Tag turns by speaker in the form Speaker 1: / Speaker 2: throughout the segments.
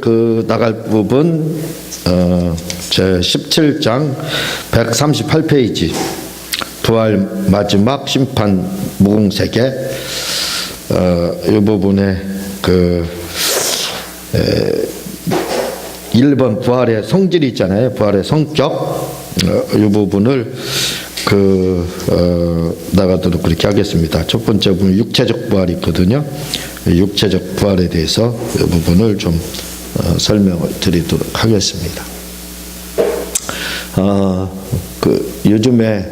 Speaker 1: 그 나갈 부분 어, 제 17장 138페이지 부활 마지막 심판 무공세계 어, 이 부분에 그 에, 1번 부활의 성질이 있잖아요. 부활의 성격 어, 이 부분을 그 어, 나가도록 그렇게 하겠습니다. 첫 번째 부분 육체적 부활이 있거든요. 육체적 부활에 대해서 이 부분을 좀 어, 설명을 드리도록 하겠습니다. 어, 그 요즘에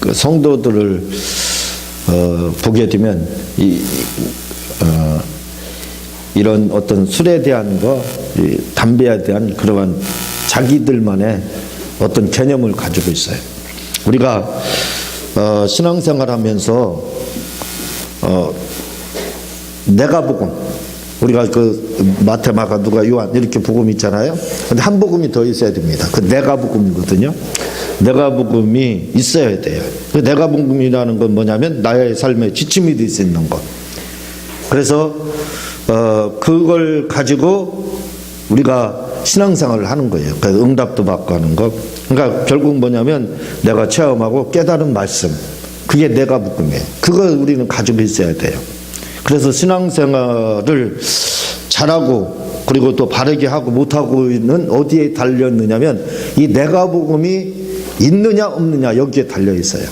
Speaker 1: 그 성도들을 어, 보게 되면 이, 어, 이런 어떤 술에 대한 거, 이 담배에 대한 그러한 자기들만의 어떤 개념을 가지고 있어요. 우리가 어, 신앙생활하면서 어, 내가 복음 우리가 그 마태 마가 누가 요한 이렇게 복음 있잖아요. 근데 한 복음이 더 있어야 됩니다. 그 내가 복음이거든요. 내가 복음이 있어야 돼요. 그 내가 복음이라는 건 뭐냐면 나의 삶에 지침이 될 수 있는 것. 그래서 어 그걸 가지고 우리가 신앙생활을 하는 거예요. 그 응답도 받고 하는 것. 그러니까 결국 뭐냐면 내가 체험하고 깨달은 말씀. 그게 내가 복음이에요. 그걸 우리는 가지고 있어야 돼요. 그래서 신앙생활을 잘하고 그리고 또 바르게 하고 못하고 있는 어디에 달렸느냐면 이 내가 복음이 있느냐 없느냐 여기에 달려 있어요.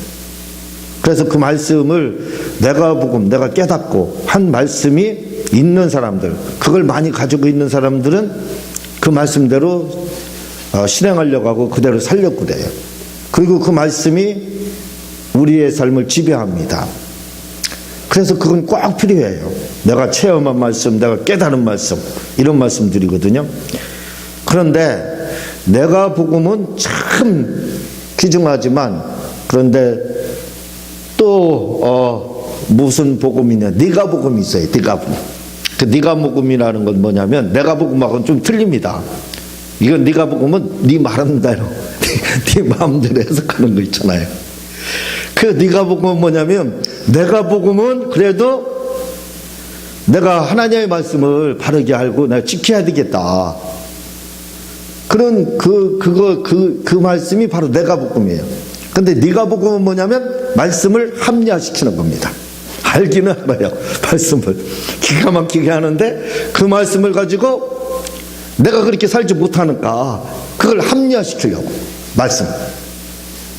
Speaker 1: 그래서 그 말씀을 내가 복음 내가 깨닫고 한 말씀이 있는 사람들 그걸 많이 가지고 있는 사람들은 그 말씀대로 어, 실행하려고 하고 그대로 살려고 돼요. 그리고 그 말씀이 우리의 삶을 지배합니다. 그래서 그건 꼭 필요해요. 내가 체험한 말씀, 내가 깨달은 말씀, 이런 말씀드리거든요. 그런데 내가 복음은 참 귀중하지만 그런데 또 어, 무슨 복음이냐? 네가 복음이 있어요. 네가 복음. 그 네가 복음이라는 건 뭐냐면 내가 복음하고는 좀 틀립니다. 이건 네가 복음은 네 말하는 대로 네 마음대로 해석하는 거 있잖아요. 그 네가 복음은 뭐냐면 내가 복음은 그래도 내가 하나님의 말씀을 바르게 알고 내가 지켜야 되겠다. 그런 그 그거 그그 말씀이 바로 내가 복음이에요. 근데 네가 복음은 뭐냐면 말씀을 합리화시키는 겁니다. 알기는 알아요. 말씀을 기가 막히게 하는데 그 말씀을 가지고 내가 그렇게 살지 못하니까 그걸 합리화시키려고 말씀.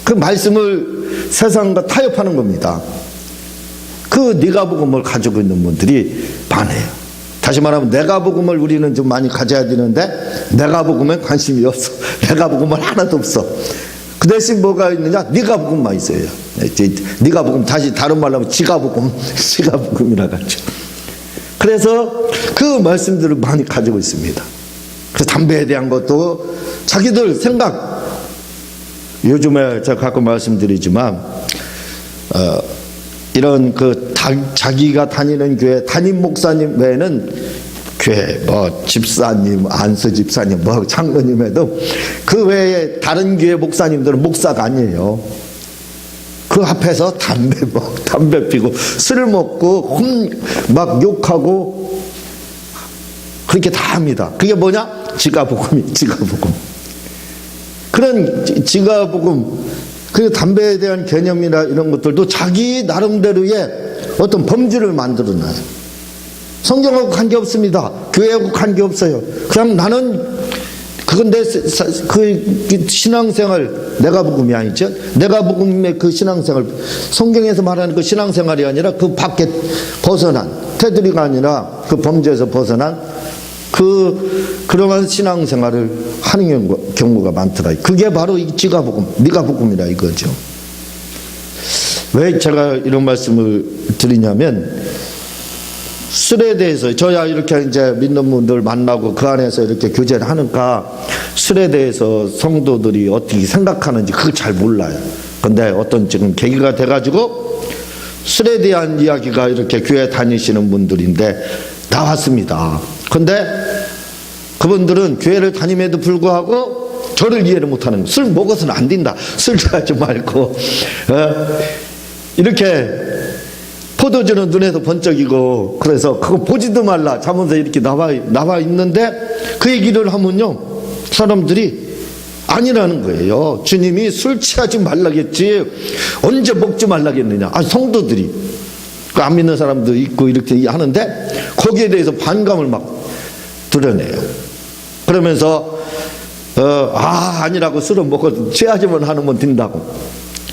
Speaker 1: 그 말씀을 세상과 타협하는 겁니다. 그 네가 복음을 가지고 있는 분들이 반해요. 다시 말하면 내가 복음을 우리는 좀 많이 가져야 되는데 내가 복음에 관심이 없어. 내가 복음은 하나도 없어. 그 대신 뭐가 있느냐? 네가 복음만 있어요. 네가 복음 다시 다른 말로 하면 지가 복음, 지가 복음이라 가죠. 그래서 그 말씀들을 많이 가지고 있습니다. 그래서 담배에 대한 것도 자기들 생각 요즘에 제가 가끔 말씀드리지만 어, 이런 그 다, 자기가 다니는 교회 담임 목사님 외에는 교회 뭐 집사님 안수 집사님 뭐 장로님에도 그 외에 다른 교회 목사님들은 목사가 아니에요. 그 앞에서 담배 먹 담배 피고 술 먹고 막 욕하고 그렇게 다 합니다. 그게 뭐냐? 지가 복음이 지가 복음. 그런 지가 복음 그 담배에 대한 개념이나 이런 것들도 자기 나름대로의 어떤 범주를 만들어놔요. 성경하고 관계 없습니다. 교회하고 관계 없어요. 그냥 나는 그건 내 그 신앙생활 내가 복음이 아니죠. 내가 복음의 그 신앙생활 성경에서 말하는 그 신앙생활이 아니라 그 밖에 벗어난 테두리가 아니라 그 범죄에서 벗어난 그 그러한 신앙생활을 하는 경우가 많더라. 그게 바로 이 지가 복음, 네가 복음이라 이거죠. 왜 제가 이런 말씀을 드리냐면 술에 대해서 저야 이렇게 이제 믿는 분들 만나고 그 안에서 이렇게 교제를 하니까 술에 대해서 성도들이 어떻게 생각하는지 그걸 잘 몰라요. 근데 어떤 지금 계기가 돼가지고 술에 대한 이야기가 이렇게 교회 다니시는 분들인데 나왔습니다. 근데 그분들은 교회를 다님에도 불구하고 저를 이해를 못하는 거예요. 술 먹어서는 안 된다. 술 좋아하지 말고 어? 이렇게 포도주는 눈에서 번쩍이고 그래서 그거 보지도 말라 자면서 이렇게 나와 나와 있는데 그 얘기를 하면요. 사람들이 아니라는 거예요. 주님이 술 취하지 말라겠지. 언제 먹지 말라겠느냐. 아, 성도들이. 그안 믿는 사람도 있고 이렇게 하는데 거기에 대해서 반감을 막 드러내요. 그러면서 어, 아 아니라고 술을 먹고 취하지만 하면 된다고.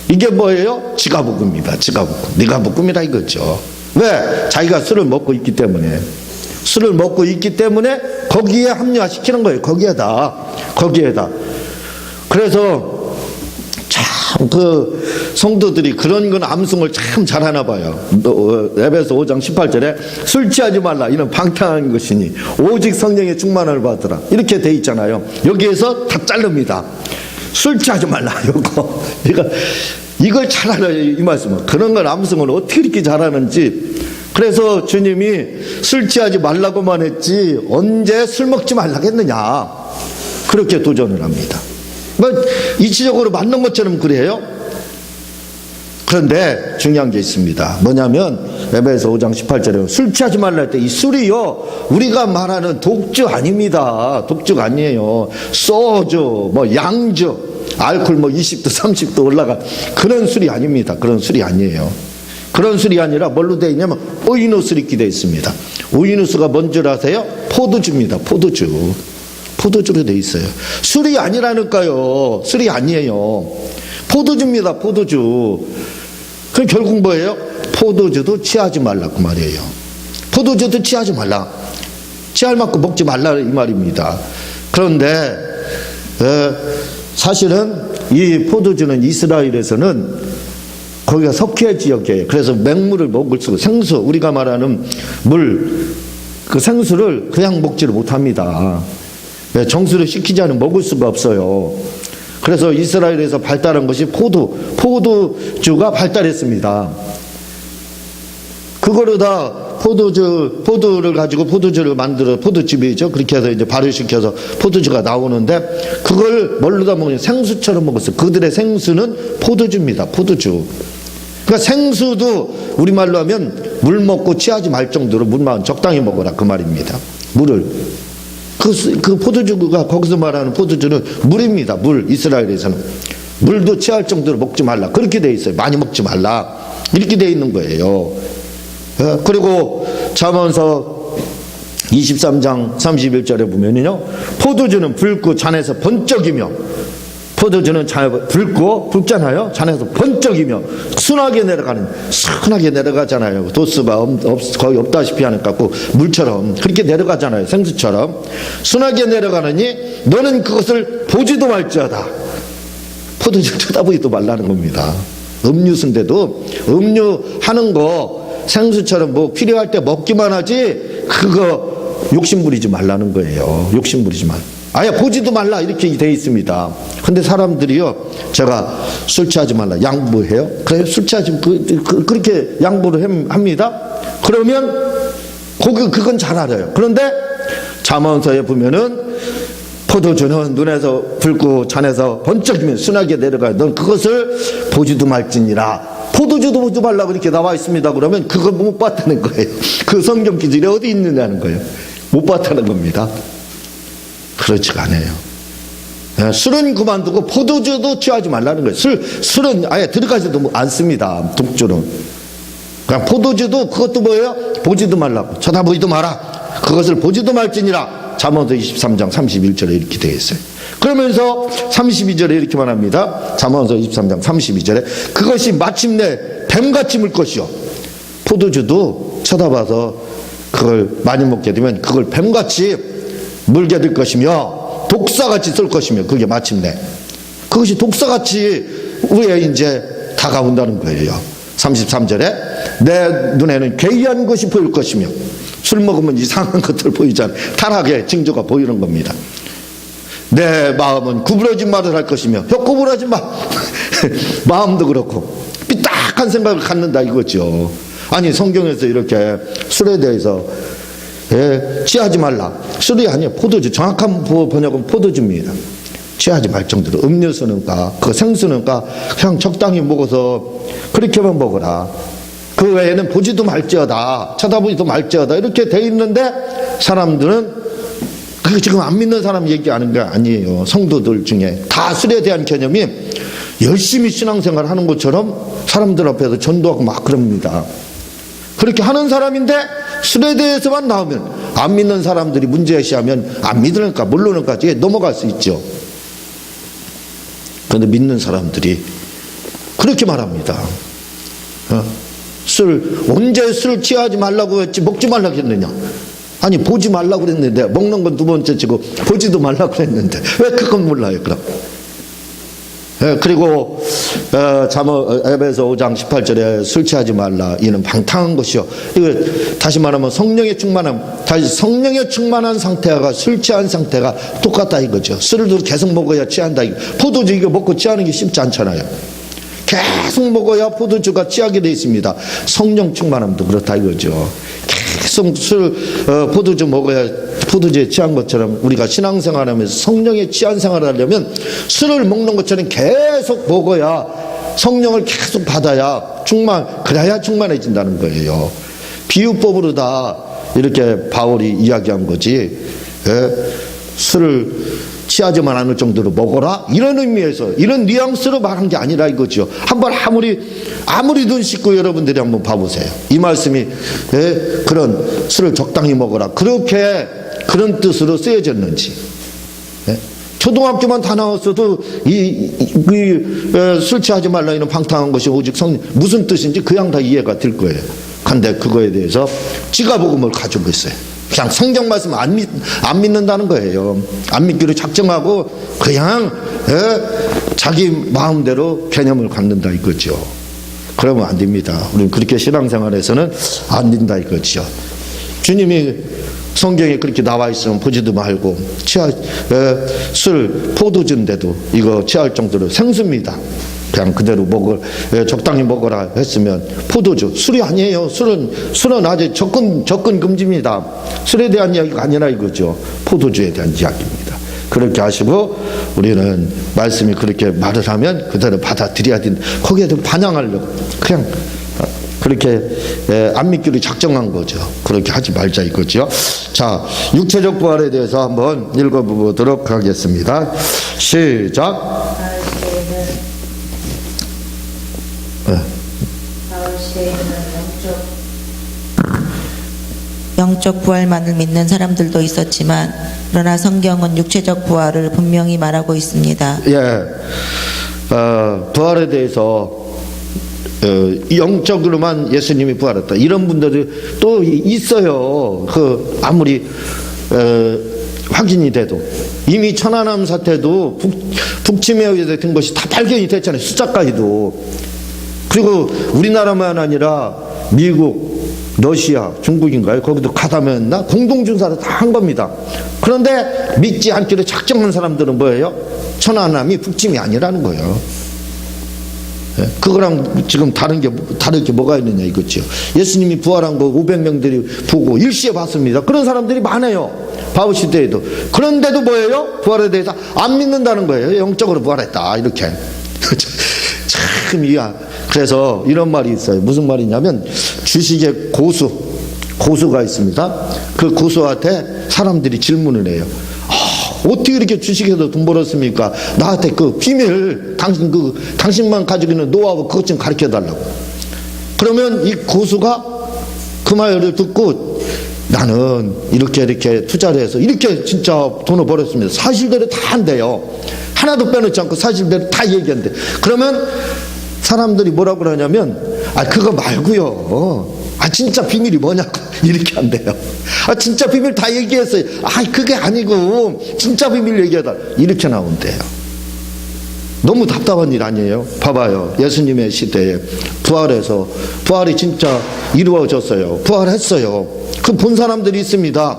Speaker 1: 이게 뭐예요? 지가 볶음이다. 지가 볶음. 네가 볶음이다 이거죠. 왜? 자기가 술을 먹고 있기 때문에. 술을 먹고 있기 때문에 거기에 합리화시키는 거예요. 거기에다. 거기에다. 그래서 참 그 성도들이 그런 건 암송을 참 잘하나 봐요. 어, 에베소 5장 18절에 술 취하지 말라 이는 방탕한 것이니 오직 성령의 충만을 받으라 이렇게 돼 있잖아요. 여기에서 다 자릅니다. 술 취하지 말라 이거 이거 이걸 잘 알아요 이 말씀은 그런 걸 암송을 어떻게 이렇게 잘하는지 그래서 주님이 술 취하지 말라고만 했지 언제 술 먹지 말라겠느냐 그렇게 도전을 합니다. 뭐 이치적으로 맞는 것처럼 그래요. 그런데 중요한 게 있습니다. 뭐냐면 에베소 5장 18절에 술 취하지 말라 할 때 이 술이요 우리가 말하는 독주 아닙니다. 독주가 아니에요. 소주, 뭐 양주, 알코올 뭐 20도 30도 올라가 그런 술이 아닙니다. 그런 술이 아니에요. 그런 술이 아니라 뭘로 되어 있냐면 오이누스로 있게 되어 있습니다. 오이누스가 뭔 줄 아세요? 포도주입니다. 포도주. 포도주로 돼 있어요. 술이 아니라니까요. 술이 아니에요. 포도주입니다. 포도주. 그럼 결국 뭐예요? 포도주도 취하지 말라고 말이에요. 포도주도 취하지 말라. 취할 만큼 먹지 말라 이 말입니다. 그런데 에, 사실은 이 포도주는 이스라엘에서는 거기가 석회 지역이에요. 그래서 맹물을 먹을 수 생수 우리가 말하는 물 그 생수를 그냥 먹지를 못합니다. 예, 정수를 시키지 않으면 먹을 수가 없어요. 그래서 이스라엘에서 발달한 것이 포도, 포도주가 발달했습니다. 그거를 다 포도주, 포도를 가지고 포도주를 만들어, 포도즙이죠. 그렇게 해서 이제 발효시켜서 포도주가 나오는데, 그걸 뭘로 다 먹냐. 생수처럼 먹었어요. 그들의 생수는 포도주입니다. 포도주. 그러니까 생수도 우리말로 하면 물 먹고 취하지 말 정도로 물만 적당히 먹어라. 그 말입니다. 물을. 그, 수- 그 포도주가 거기서 말하는 포도주는 물입니다. 물 이스라엘에서는 물도 취할 정도로 먹지 말라. 그렇게 돼 있어요. 많이 먹지 말라. 이렇게 돼 있는 거예요. 예, 그리고 잠언서 23장 31절에 보면요. 포도주는 붉고 잔에서 번쩍이며 포도주는 잔에 붉고 붉잖아요. 잔에서 번쩍이며 순하게 내려가는 순하게 내려가잖아요. 도수가 거의 없다시피 하는 것 같고 물처럼 그렇게 내려가잖아요. 생수처럼 순하게 내려가느니 너는 그것을 보지도 말지어다. 포도주 쳐다보지도 말라는 겁니다. 음료수인데도 음료 하는 거 생수처럼 뭐 필요할 때 먹기만 하지 그거 욕심 부리지 말라는 거예요. 욕심 부리지 말. 아예 보지도 말라 이렇게 돼 있습니다. 근데 사람들이요, 제가 술 취하지 말라 양보해요. 그래 술 취하지 그, 그, 그렇게 양보를 함- 합니다. 그러면 거기 그건 잘 알아요. 그런데 잠언서에 보면은 포도주는 눈에서 붉고 잔에서 번쩍이면 순하게 내려가요. 넌 그것을 보지도 말지니라. 포도주도 보지 말라고 이렇게 나와 있습니다. 그러면 그걸 못 봤다는 거예요. 그 성경 기준이 어디 있느냐는 거예요. 못 봤다는 겁니다. 그렇지가 않아요. 예, 술은 그만두고 포도주도 취하지 말라는 거예요. 술, 술은 아예 들어가지도 않습니다. 독주는. 그냥 포도주도 그것도 뭐예요? 보지도 말라고. 쳐다보지도 마라. 그것을 보지도 말지니라. 잠언서 23장 31절에 이렇게 되어 있어요. 그러면서 32절에 이렇게 말합니다. 잠언서 23장 32절에 그것이 마침내 뱀같이 물 것이요. 포도주도 쳐다봐서 그걸 많이 먹게 되면 그걸 뱀같이 물게 될 것이며 독사같이 쏠 것이며 그게 마침내 그것이 독사같이 우리에 이제 다가온다는 거예요. 33절에 내 눈에는 괴이한 것이 보일 것이며 술 먹으면 이상한 것들 보이잖아요. 타락의 징조가 보이는 겁니다. 내 마음은 구부러진 말을 할 것이며 혀 구부러지 마. 마음도 그렇고 삐딱한 생각을 갖는다 이거죠. 아니 성경에서 이렇게 술에 대해서 예, 취하지 말라. 술이 아니에요. 포도주. 정확한 보- 번역은 포도주입니다. 취하지 말 정도로 음료수는 가, 그 생수는 가, 그냥 적당히 먹어서 그렇게만 먹어라. 그 외에는 보지도 말지어다. 쳐다보지도 말지어다. 이렇게 돼 있는데 사람들은 그게 지금 안 믿는 사람 얘기하는 게 아니에요. 성도들 중에 다 술에 대한 개념이 열심히 신앙생활 하는 것처럼 사람들 앞에서 전도하고 막 그럽니다. 그렇게 하는 사람인데 술에 대해서만 나오면 안 믿는 사람들이 문제시하면 안 믿으니까 모르니까 이게 넘어갈 수 있죠. 그런데 믿는 사람들이 그렇게 말합니다. 어? 술 언제 술 취하지 말라고 했지 먹지 말라고 했느냐? 아니 보지 말라고 그랬는데 먹는 건 두 번째 치고 보지도 말라고 그랬는데 왜 그건 몰라요 그럼? 예, 그리고 어, 잠언 에베소 5장 18절에 술 취하지 말라 이는 방탕한 것이요. 이거 다시 말하면 성령의 충만함, 다시 성령의 충만한 상태가 술 취한 상태가 똑같다 이거죠. 술을 계속 먹어야 취한다. 포도주 이거 먹고 취하는 게 쉽지 않잖아요. 계속 먹어야 포도주가 취하게 돼 있습니다. 성령 충만함도 그렇다 이거죠. 계속 술, 어, 포도주 먹어야 포도주에 취한 것처럼 우리가 신앙생활하면서 성령에 취한 생활을 하려면 술을 먹는 것처럼 계속 먹어야 성령을 계속 받아야 충만, 그래야 충만해진다는 거예요. 비유법으로 다 이렇게 바울이 이야기한 거지. 예? 술을 취하지만 않을 정도로 먹어라 이런 의미에서 이런 뉘앙스로 말한 게 아니라 이거죠. 한번 아무리 아무리 눈 씻고 여러분들이 한번 봐보세요. 이 말씀이 예? 그런 술을 적당히 먹어라 그렇게 그런 뜻으로 쓰여졌는지. 예? 초등학교만 다 나왔어도 이술 취하지 말라 이런 방탕한 것이 오직 성 무슨 뜻인지 그냥 다 이해가 될 거예요. 근데 그거에 대해서 지가 복음을 가지고 있어요. 그냥 성경 말씀 안, 믿, 안 믿는다는 거예요. 안 믿기로 작정하고 그냥 예, 자기 마음대로 개념을 갖는다 이거죠. 그러면 안 됩니다. 우리는 그렇게 신앙생활에서는 안 된다 이거죠. 주님이 성경에 그렇게 나와 있으면 보지도 말고 취할 에, 술 포도주인데도 이거 취할 정도로 생수입니다. 그냥 그대로 먹을 에, 적당히 먹어라 했으면 포도주 술이 아니에요. 술은 술은 아직 접근 접근 금지입니다. 술에 대한 이야기가 아니라 이거죠. 포도주에 대한 이야기입니다. 그렇게 하시고 우리는 말씀이 그렇게 말을 하면 그대로 받아들여야 된다. 거기에도 반항하려고 그냥 그렇게 에, 안 믿기로 작정한 거죠. 그렇게 하지 말자 이거죠. 자, 육체적 부활에 대해서 한번 읽어보도록 하겠습니다. 시작.
Speaker 2: 영적 부활만을 믿는 사람들도 있었지만 그러나 성경은 육체적 부활을 분명히 말하고 있습니다.
Speaker 1: 예, 어, 부활에 대해서 어, 영적으로만 예수님이 부활했다. 이런 분들이 또 있어요. 그 아무리 어, 확인이 돼도 이미 천안함 사태도 북, 북침에 의해서 된 것이 다 발견이 됐잖아요. 숫자까지도. 그리고 우리나라만 아니라 미국, 러시아, 중국인가요? 거기도 가다면나 공동준사를 다 한 겁니다. 그런데 믿지 않기로 작정한 사람들은 뭐예요? 천안함이 북침이 아니라는 거예요. 예? 그거랑 지금 다른 게 다른 게 뭐가 있느냐 이거죠. 예수님이 부활한 거 500명들이 보고 일시에 봤습니다. 그런 사람들이 많아요. 바울 시대에도. 그런데도 뭐예요? 부활에 대해서 안 믿는다는 거예요. 영적으로 부활했다 이렇게. 참 이야. 그래서 이런 말이 있어요. 무슨 말이냐면 주식의 고수 고수가 있습니다. 그 고수한테 사람들이 질문을 해요. 어떻게 이렇게 주식에서 돈 벌었습니까? 나한테 그 비밀, 당신 그, 당신만 가지고 있는 노하우 그것 좀 가르쳐 달라고. 그러면 이 고수가 그 말을 듣고 나는 이렇게 이렇게 투자를 해서 이렇게 진짜 돈을 벌었습니다. 사실대로 다 한대요. 하나도 빼놓지 않고 사실대로 다 얘기한대. 그러면 사람들이 뭐라고 그러냐면, 아, 그거 말고요. 아, 진짜 비밀이 뭐냐고. 이렇게 한대요. 아, 진짜 비밀 다 얘기했어요. 아, 그게 아니고, 진짜 비밀 얘기하다. 이렇게 나온대요. 너무 답답한 일 아니에요? 봐봐요. 예수님의 시대에 부활해서, 부활이 진짜 이루어졌어요. 부활했어요. 그 본 사람들이 있습니다.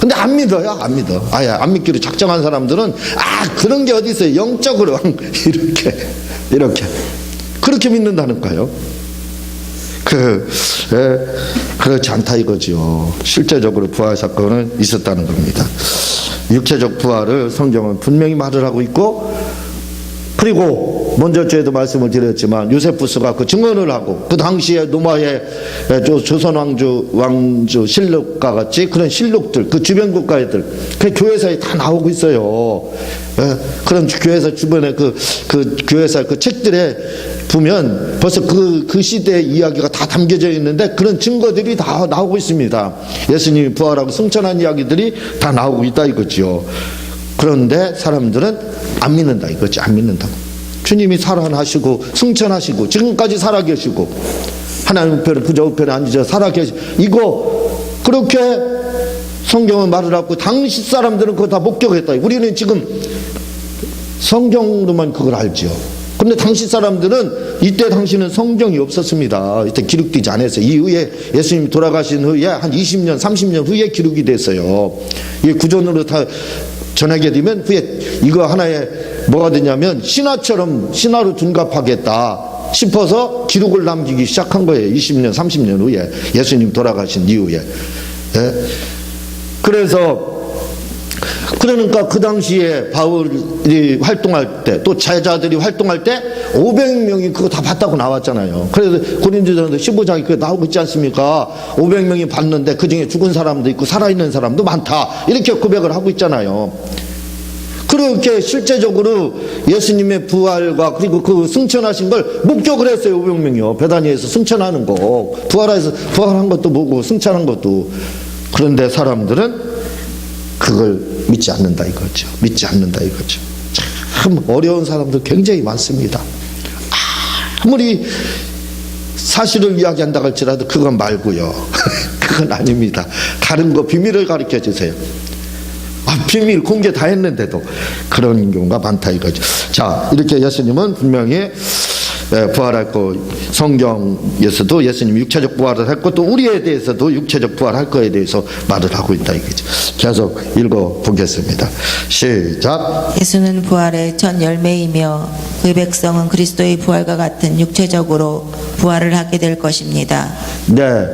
Speaker 1: 근데 안 믿어요. 안 믿어. 아예 안 믿기로 작정한 사람들은, 아, 그런 게 어디 있어요. 영적으로. 이렇게, 이렇게. 그렇게 믿는다니까요. 그, 예, 그렇지 않다 이거지요. 실제적으로 부활 사건은 있었다는 겁니다. 육체적 부활을 성경은 분명히 말을 하고 있고, 그리고 먼저 저에도 말씀을 드렸지만 요세푸스가 그 증언을 하고 그 당시에 노마의 조- 조선 왕조 왕조 실록과 같이 그런 실록들 그 주변 국가애들 그 교회사에 다 나오고 있어요. 예, 그런 교회사 주변에 그, 그 교회사 그 책들에 보면 벌써 그, 그 시대의 이야기가 다 담겨져 있는데 그런 증거들이 다 나오고 있습니다. 예수님이 부활하고 승천한 이야기들이 다 나오고 있다 이거지요. 그런데 사람들은 안 믿는다 이거지, 안 믿는다고. 주님이 살아나시고 승천하시고 지금까지 살아계시고 하나님 우편에 부자 우편에 앉으셔 살아계시 이거 그렇게 성경은 말을 하고 당시 사람들은 그거 다 목격했다. 우리는 지금 성경으로만 그걸 알죠. 근데 당시 사람들은 이때 당시는 성경이 없었습니다. 이때 기록되지 않았어요. 이후에 예수님이 돌아가신 후에 한 20년, 30년 후에 기록이 됐어요. 이 구전으로 다 전하게 되면 후에 이거 하나에 뭐가 되냐면 신화처럼 신화로 둔갑하겠다 싶어서 기록을 남기기 시작한 거예요. 20년, 30년 후에 예수님 돌아가신 이후에. 예? 그래서 그러니까 그 당시에 바울이 활동할 때 또 제자들이 활동할 때 500명이 그거 다 봤다고 나왔잖아요. 그래서 고린도전서 15장에 그거 나오고 있지 않습니까? 500명이 봤는데 그 중에 죽은 사람도 있고 살아있는 사람도 많다. 이렇게 고백을 하고 있잖아요. 그렇게 실제적으로 예수님의 부활과 그리고 그 승천하신 걸 목격을 했어요. 500명이요. 베다니에서 승천하는 거. 부활해서 부활한 것도 보고 승천한 것도. 그런데 사람들은 그걸 믿지 않는다 이거죠. 믿지 않는다 이거죠. 참 어려운 사람들 굉장히 많습니다. 아무리 사실을 이야기한다 할지라도 그건 말고요. 그건 아닙니다. 다른 거 비밀을 가르쳐 주세요. 아, 비밀 공개 다 했는데도 그런 경우가 많다 이거죠. 자, 이렇게 예수님은 분명히 예, 부활할 거 성경에서도 예수님 육체적 부활을 했고 또 우리에 대해서도 육체적 부활할 거에 대해서 말을 하고 있다 이거죠. 계속 읽어 보겠습니다. 시작.
Speaker 2: 예수는 부활의 첫 열매이며 그의 백성은 그리스도의 부활과 같은 육체적으로 부활을 하게 될 것입니다.
Speaker 1: 네.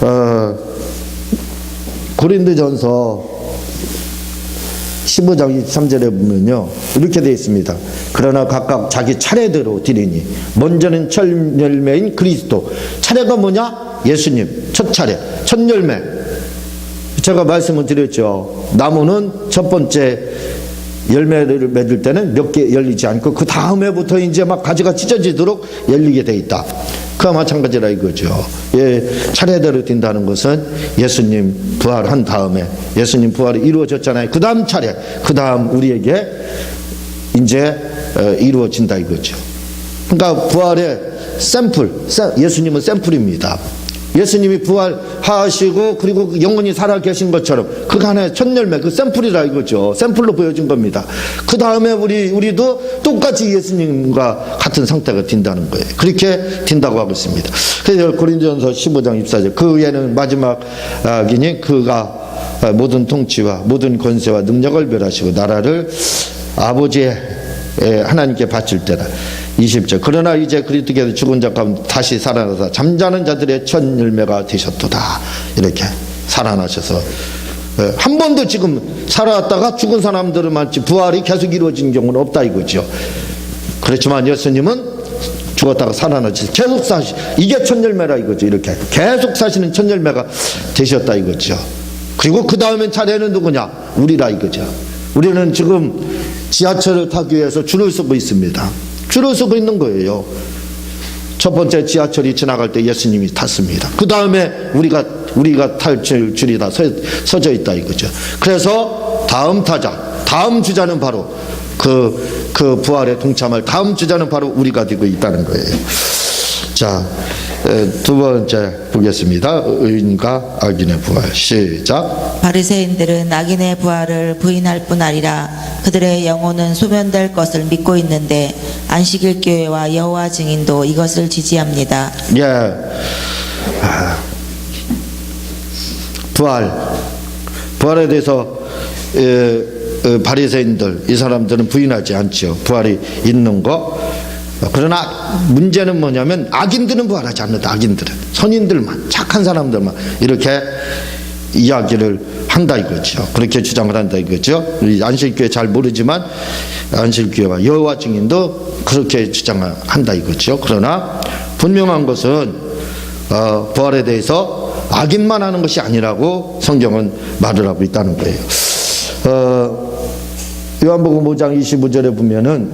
Speaker 1: 어, 고린도전서 15장 23절에 보면요. 이렇게 되어 있습니다. 그러나 각각 자기 차례대로 드리니 먼저는 첫 열매인 그리스도. 차례가 뭐냐? 예수님. 첫 차례. 첫 열매. 제가 말씀을 드렸죠. 나무는 첫 번째 열매를 맺을 때는 몇 개 열리지 않고 그 다음에부터 이제 막 가지가 찢어지도록 열리게 돼 있다. 그와 마찬가지라 이거죠. 예, 차례대로 뛴다는 것은 예수님 부활한 다음에 예수님 부활이 이루어졌잖아요. 그 다음 차례, 그 다음 우리에게 이제 어, 이루어진다 이거죠. 그러니까 부활의 샘플, 샘- 예수님은 샘플입니다. 예수님이 부활하시고 그리고 영원히 살아 계신 것처럼 그 하나의 첫 열매 그 샘플이라 이거죠. 샘플로 보여준 겁니다. 그 다음에 우리 우리도 똑같이 예수님과 같은 상태가 된다는 거예요. 그렇게 된다고 하고 있습니다. 그래서 고린도전서 15장 24절 그 외에는 마지막이니 그가 모든 통치와 모든 권세와 능력을 멸하시고 나라를 아버지의 에, 하나님께 바칠 때다. 20절. 그러나 이제 그리스도께서 죽은 자 가운데 다시 살아나서 잠자는 자들의 첫 열매가 되셨도다. 이렇게 살아나셔서 에, 한 번도 지금 살아왔다가 죽은 사람들은 많지 부활이 계속 이루어진 경우는 없다 이거죠. 그렇지만 예수님은 죽었다가 살아나셔서 계속 사시 이게 첫 열매라 이거죠. 이렇게 계속 사시는 첫 열매가 되셨다 이거죠. 그리고 그 다음엔 차례는 누구냐? 우리라 이거죠. 우리는 지금 지하철을 타기 위해서 줄을 서고 있습니다. 줄을 서고 있는 거예요. 첫 번째 지하철이 지나갈 때 예수님이 탔습니다. 그 다음에 우리가 우리가 탈 줄- 줄이 다 서, 서져 있다 이거죠. 그래서 다음 타자, 다음 주자는 바로 그, 그 부활에 동참할 다음 주자는 바로 우리가 되고 있다는 거예요. 자, 에, 두 번째 보겠습니다. 의인과 악인의 부활. 시작.
Speaker 2: 바리새인들은 악인의 부활을 부인할 뿐 아니라 그들의 영혼은 소멸될 것을 믿고 있는데 안식일 교회와 여호와 증인도 이것을 지지합니다.
Speaker 1: 예. 아, 부활. 부활에 대해서 에, 어, 바리새인들 이 사람들은 부인하지 않죠. 부활이 있는 거. 그러나 문제는 뭐냐면 악인들은 부활하지 않는다. 악인들은 선인들만 착한 사람들만 이렇게 이야기를 한다 이거죠. 그렇게 주장을 한다 이거죠. 안식교회 잘 모르지만 안식교회와 여호와 증인도 그렇게 주장을 한다 이거죠. 그러나 분명한 것은 어, 부활에 대해서 악인만 하는 것이 아니라고 성경은 말을 하고 있다는 거예요. 어, 요한복음 5장 25절에 보면은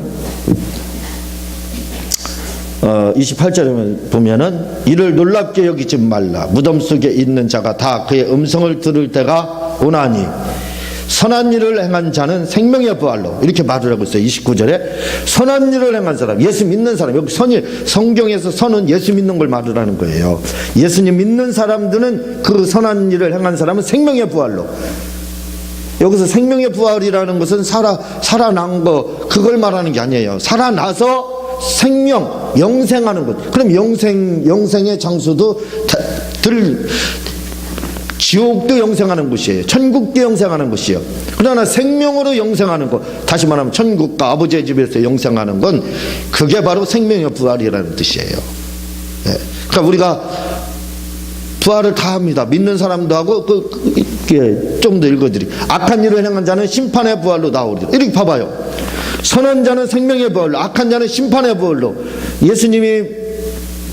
Speaker 1: 어, 28절에 보면은 이를 놀랍게 여기지 말라. 무덤 속에 있는 자가 다 그의 음성을 들을 때가 오나니 선한 일을 행한 자는 생명의 부활로. 이렇게 말을 하고 있어요. 29절에 선한 일을 행한 사람 예수 믿는 사람. 여기 선이 성경에서 선은 예수 믿는 걸 말을 하는 거예요. 예수님 믿는 사람들은 그 선한 일을 행한 사람은 생명의 부활로. 여기서 생명의 부활이라는 것은 살아 살아난 거 그걸 말하는 게 아니에요. 살아나서 생명 영생하는 것. 그럼 영생 영생의 장소도 다- 들 지옥도 영생하는 곳이에요. 천국도 영생하는 곳이에요. 그러나 생명으로 영생하는 것. 다시 말하면 천국과 아버지의 집에서 영생하는 건 그게 바로 생명의 부활이라는 뜻이에요. 예. 그러니까 우리가 부활을 다 합니다. 믿는 사람도 하고 그, 그, 좀더 읽어드리. 악한 일을 행한 자는 심판의 부활로 나오리라. 이렇게 봐봐요. 선한 자는 생명의 부활로, 악한 자는 심판의 부활로. 예수님이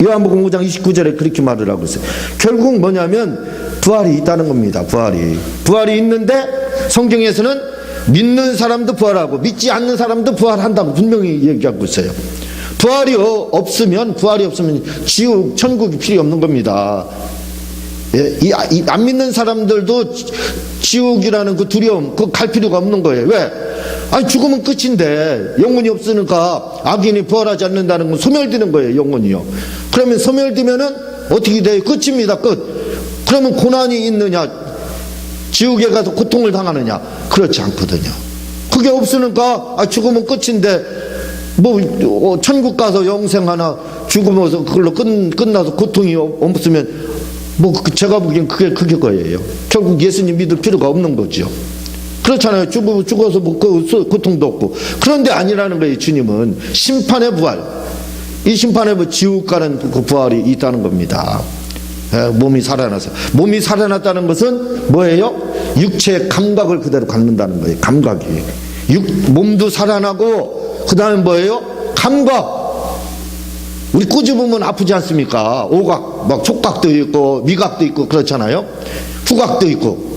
Speaker 1: 요한복음 5장 29절에 그렇게 말을 하고 있어요. 결국 뭐냐면 부활이 있다는 겁니다. 부활이. 부활이 있는데 성경에서는 믿는 사람도 부활하고 믿지 않는 사람도 부활한다고 분명히 얘기하고 있어요. 부활이 어- 없으면 부활이 없으면 지옥 천국이 필요 없는 겁니다. 예, 이, 이, 안 믿는 사람들도 지- 지옥이라는 그 두려움, 그 갈 필요가 없는 거예요. 왜? 아니, 죽으면 끝인데, 영혼이 없으니까 악인이 부활하지 않는다는 건 소멸되는 거예요, 영혼이요. 그러면 소멸되면은 어떻게 돼요? 끝입니다, 끝. 그러면 고난이 있느냐? 지옥에 가서 고통을 당하느냐? 그렇지 않거든요. 그게 없으니까, 아, 죽으면 끝인데, 뭐, 어, 천국 가서 영생 하나, 죽으면서 그걸로 끝, 끝나서 고통이 없으면, 뭐 그- 제가 보기엔 그게 그게 거예요. 결국 예수님 믿을 필요가 없는 거죠. 그렇잖아요. 죽어, 죽어서 뭐 그, 소- 고통도 없고. 그런데 아니라는 거예요. 주님은 심판의 부활. 이 심판의 부 지옥 가는 그 부활이 있다는 겁니다. 예, 몸이 살아나서 몸이 살아났다는 것은 뭐예요? 육체의 감각을 그대로 갖는다는 거예요. 감각이 육, 몸도 살아나고 그 다음에 뭐예요? 감각 우리 꾸집으면 아프지 않습니까? 오각, 막 촉각도 있고, 미각도 있고, 그렇잖아요? 후각도 있고.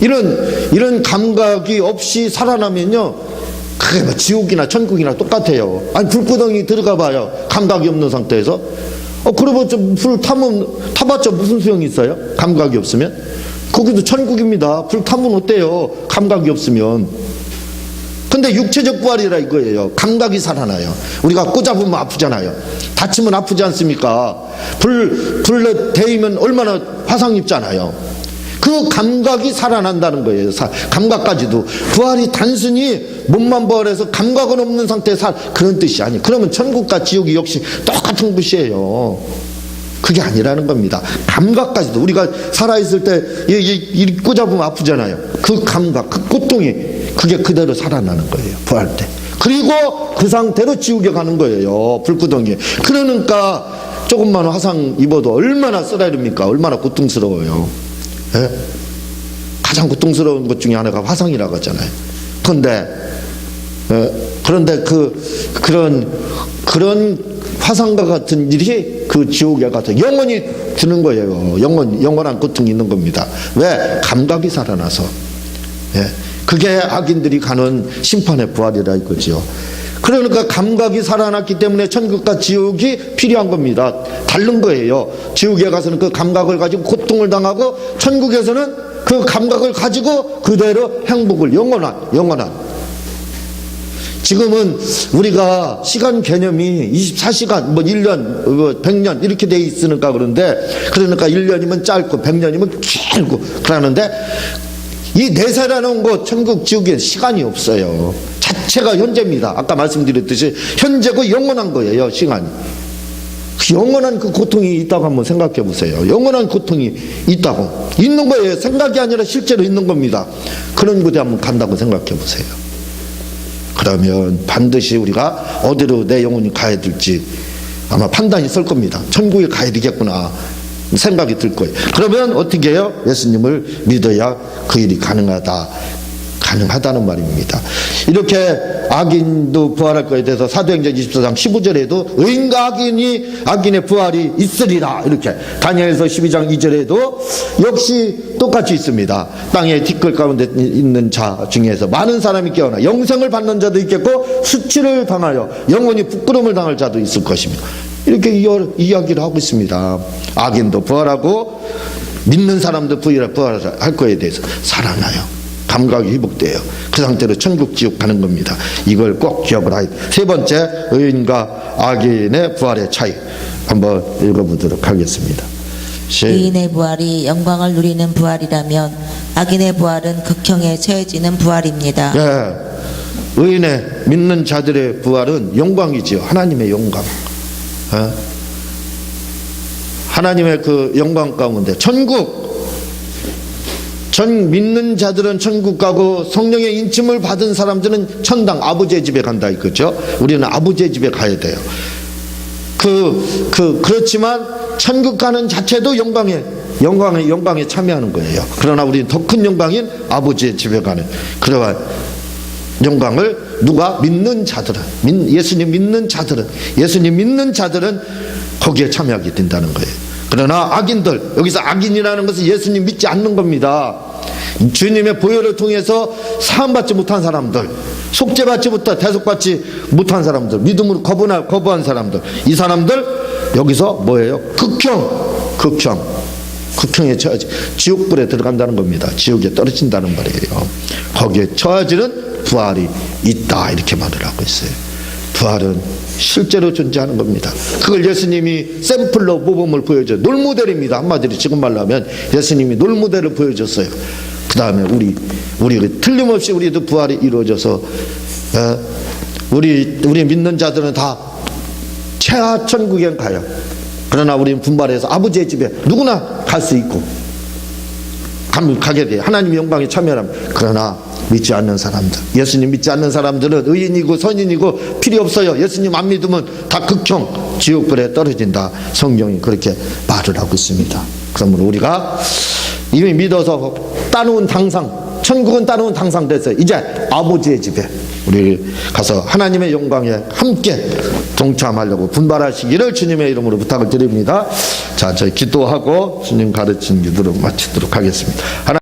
Speaker 1: 이런, 이런 감각이 없이 살아나면요, 그게 뭐 지옥이나 천국이나 똑같아요. 아니, 불구덩이 들어가 봐요. 감각이 없는 상태에서. 어, 그러고저 불 타면, 타봤자 무슨 소용이 있어요? 감각이 없으면? 거기도 천국입니다. 불 타면 어때요? 감각이 없으면. 근데 육체적 부활이라 이거예요. 감각이 살아나요. 우리가 꼬잡으면 아프잖아요. 다치면 아프지 않습니까? 불, 불에 데이면 얼마나 화상 입잖아요. 그 감각이 살아난다는 거예요. 사- 감각까지도. 부활이 단순히 몸만 부활해서 감각은 없는 상태에 살, 그런 뜻이 아니에요. 그러면 천국과 지옥이 역시 똑같은 곳이에요. 그게 아니라는 겁니다. 감각까지도 우리가 살아있을 때이 꼬잡으면 아프잖아요. 그 감각, 그 고통이 그게 그대로 살아나는 거예요. 부활 때. 그리고 그 상태로 지옥에 가는 거예요. 불구덩이에. 그러니까 조금만 화상 입어도 얼마나 쓰라립니까? 얼마나 고통스러워요. 예? 가장 고통스러운 것 중에 하나가 화상이라고 하잖아요. 그런데 어, 그런데 그 그런 그런 화상과 같은 일이 그 지옥에 가서 영원히 주는 거예요. 영원 영원한 고통이 있는 겁니다. 왜 감각이 살아나서 예. 그게 악인들이 가는 심판의 부활이라 이거죠. 그러니까 감각이 살아났기 때문에 천국과 지옥이 필요한 겁니다. 다른 거예요. 지옥에 가서는 그 감각을 가지고 고통을 당하고 천국에서는 그 감각을 가지고 그대로 행복을 영원한 영원한 지금은 우리가 시간 개념이 24시간, 뭐 1년, 뭐 100년 이렇게 돼 있으니까 그런데 그러니까 1년이면 짧고 100년이면 길고 그러는데 이 내세라는 곳 천국 지옥에 시간이 없어요. 자체가 현재입니다. 아까 말씀드렸듯이 현재고 영원한 거예요. 시간이. 그 영원한 그 고통이 있다고 한번 생각해 보세요. 영원한 고통이 있다고. 있는 거예요. 생각이 아니라 실제로 있는 겁니다. 그런 곳에 한번 간다고 생각해 보세요. 그러면 반드시 우리가 어디로 내 영혼이 가야 될지 아마 판단이 설 겁니다. 천국에 가야 되겠구나. 생각이 들 거예요. 그러면 어떻게 해요? 예수님을 믿어야 그 일이 가능하다. 가능하다는 말입니다. 이렇게 악인도 부활할 것에 대해서 사도행전 24장 15절에도 의인과 악인이 악인의 부활이 있으리라 이렇게 다니엘서 12장 2절에도 역시 똑같이 있습니다. 땅의 티끌 가운데 있는 자 중에서 많은 사람이 깨어나 영생을 받는 자도 있겠고 수치를 당하여 영원히 부끄러움을 당할 자도 있을 것입니다. 이렇게 이어- 이야기를 하고 있습니다. 악인도 부활하고 믿는 사람도 부활- 부활할 거에 대해서 살아나요. 감각이 회복돼요. 그 상태로 천국 지옥 가는 겁니다. 이걸 꼭 기억을 하야 세 번째 의인과 악인의 부활의 차이 한번 읽어보도록 하겠습니다. 시-
Speaker 2: 의인의 부활이 영광을 누리는 부활이라면 악인의 부활은 극형에 처해지는 부활입니다.
Speaker 1: 예, 의인의 믿는 자들의 부활은 영광이지요. 하나님의 영광. 예? 하나님의 그 영광 가운데 천국 전 믿는 자들은 천국 가고 성령의 인침을 받은 사람들은 천당 아버지의 집에 간다 이거죠. 우리는 아버지의 집에 가야 돼요. 그, 그, 그렇지만 천국 가는 자체도 영광에, 영광에, 영광에 참여하는 거예요. 그러나 우리는 더 큰 영광인 아버지의 집에 가는 그러한 영광을 누가 믿는 자들은, 믿- 예수님 믿는 자들은, 예수님 믿는 자들은 거기에 참여하게 된다는 거예요. 그러나 악인들, 여기서 악인이라는 것은 예수님 믿지 않는 겁니다. 주님의 보혈을 통해서 사함받지 못한 사람들, 속죄받지 못한, 대속받지 못한 사람들, 믿음으로 거부나, 거부한 사람들, 이 사람들, 여기서 뭐예요? 극형, 극형. 극형에 처하지 지옥불에 들어간다는 겁니다. 지옥에 떨어진다는 말이에요. 거기에 처하지는 부활이 있다 이렇게 말을 하고 있어요. 부활은 실제로 존재하는 겁니다. 그걸 예수님이 샘플로 모범을 보여줘 놀모델입니다. 한마디로 지금 말로 하면 예수님이 놀모델을 보여줬어요. 그 다음에 우리 우리 틀림없이 우리도 부활이 이루어져서 어, 우리 우리 믿는 자들은 다 최하 천국에 가요. 그러나 우리는 분발해서 아버지의 집에 누구나 갈 수 있고 감- 가게 돼. 하나님의 영광에 참여하면 그러나 믿지 않는 사람들, 예수님 믿지 않는 사람들은 의인이고 선인이고 필요 없어요. 예수님 안 믿으면 다 극형 지옥불에 떨어진다. 성경이 그렇게 말을 하고 있습니다. 그러므로 우리가 이미 믿어서 따놓은 당상, 천국은 따놓은 당상 됐어요. 이제 아버지의 집에 우리 가서 하나님의 영광에 함께 동참하려고 분발하시기를 주님의 이름으로 부탁을 드립니다. 자, 저희 기도하고 주님 가르친 기도로 마치도록 하겠습니다. 하나